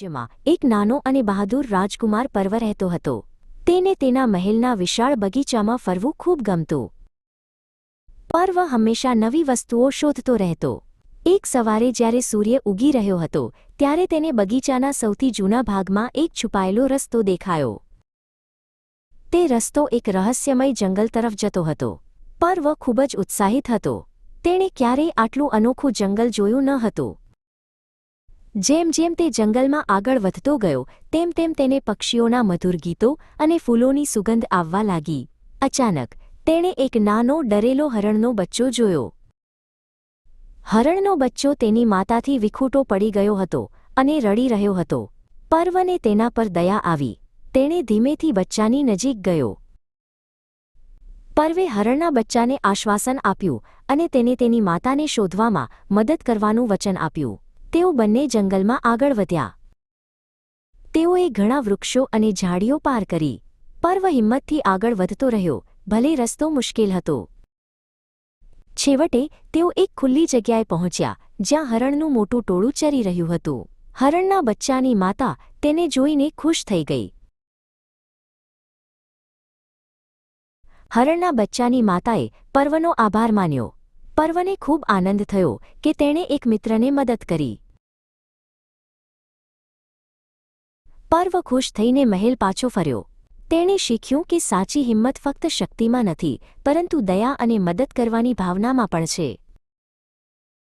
રાજ્યમાં એક નાનો અને બહાદુર રાજકુમાર પર્વ રહેતો હતો. તેને તેના મહેલના વિશાળ બગીચામાં ફરવું ખૂબ ગમતું. પર્વ હંમેશા નવી વસ્તુઓ શોધતો રહેતો. એક સવારે જ્યારે સૂર્ય ઉગી રહ્યો હતો, ત્યારે તેને બગીચાના સૌથી જૂના ભાગમાં એક છુપાયેલો રસ્તો દેખાયો. તે રસ્તો એક રહસ્યમય જંગલ તરફ જતો હતો. પર્વ ખૂબ જ ઉત્સાહિત હતો. તેણે ક્યારેય આટલું અનોખું જંગલ જોયું ન હતું. જેમ જેમ તે જંગલમાં આગળ વધતો ગયો, તેમ તેમ તેને પક્ષીઓના મધુર ગીતો અને ફૂલોની સુગંધ આવવા લાગી. અચાનક, તેણે એક નાનો, ડરેલો હરણનો બચ્ચો જોયો. હરણનો બચ્ચો તેની માતાથી વિખૂટો પડી ગયો હતો અને રડી રહ્યો હતો. પર્વને તેના પર દયા આવી. તેણે ધીમેથી બચ્ચાની નજીક ગયો. પર્વે હરણના બચ્ચાને આશ્વાસન આપ્યું અને તેને તેની માતાને શોધવામાં મદદ કરવાનું વચન આપ્યું. તેઓ બંને જંગલમાં આગળ વધ્યા. તેઓએ ઘણા વૃક્ષો અને ઝાડીઓ પાર કરી. પર્વ હિંમતથી આગળ વધતો રહ્યો. ભલે રસ્તો મુશ્કેલ હતો. છેવટે તેઓ એક ખુલ્લી જગ્યાએ પહોંચ્યા, જ્યાં હરણનું મોટું ટોળું ચરી રહ્યું હતું. હરણના બચ્ચાની માતા તેને જોઈને ખુશ થઈ ગઈ. હરણના બચ્ચાની માતાએ પર્વનો આભાર માન્યો. પર્વને ખૂબ આનંદ થયો કે તેણે એક મિત્રને મદદ કરી. પર્વ ખુશ થઈને મહેલ પાછો ફર્યો. તેણે શીખ્યું કે સાચી હિંમત ફક્ત શક્તિમાં નથી, પરંતુ દયા અને મદદ કરવાની ભાવનામાં પણ છે.